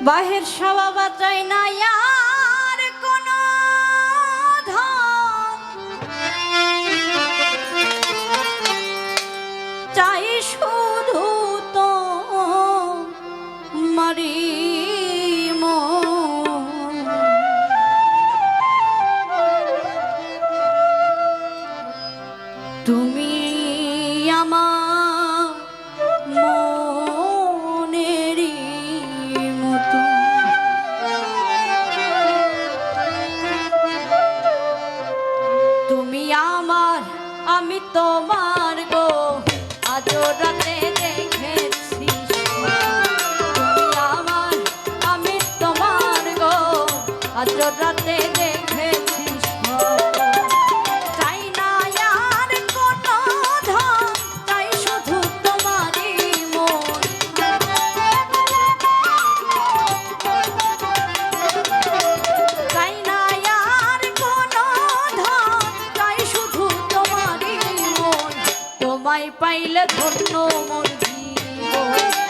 বাহের সবাবা চাই না আজ রাতে দেখেছি চাই না আর কোনো ধন, চাই শুধু তোমারই মন। চাই না আর কোনো ধন পাইলে ধন্য মন জীবন।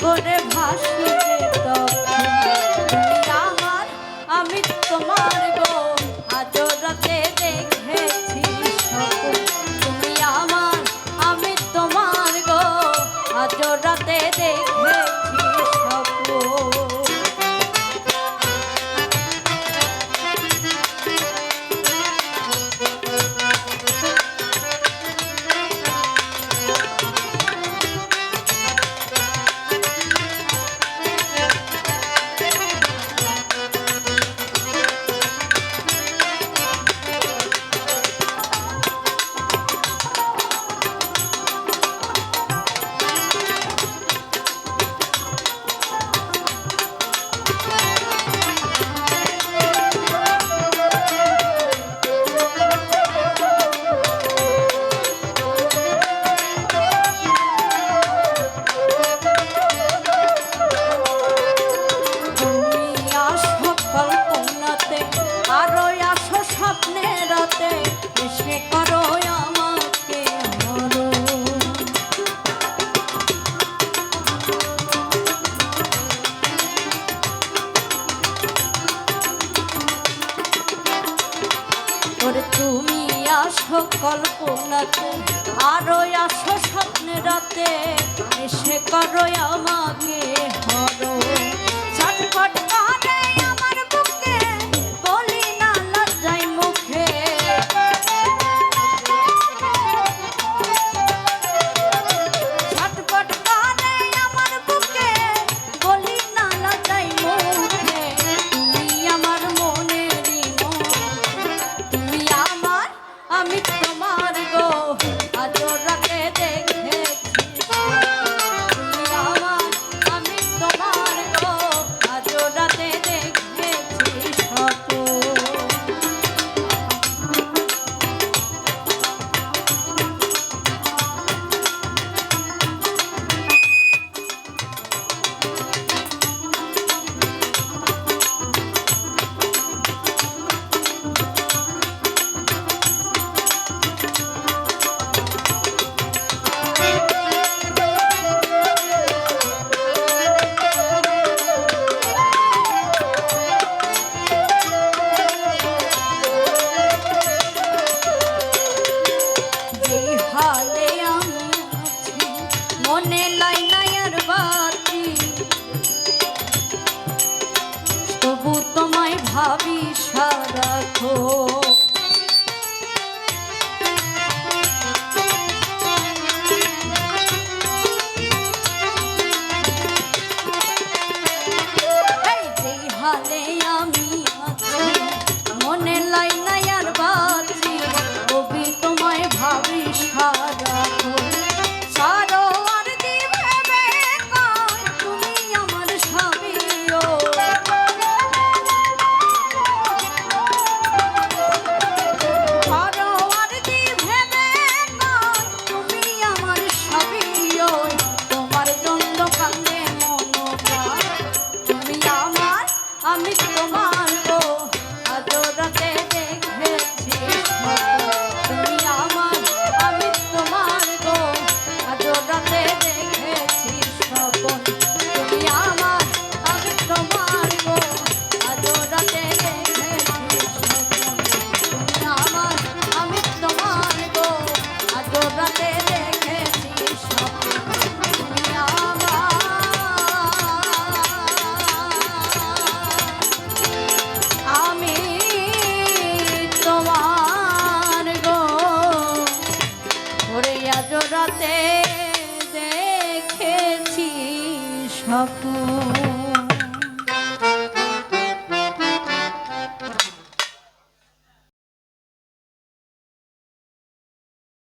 সুখ তুমি আসো কল্পনাতে আরও আসো স্বপ্নে রাতে এসে করো আমাকে হরো ছটফট রাতে দেখেছি স্বপ্ন।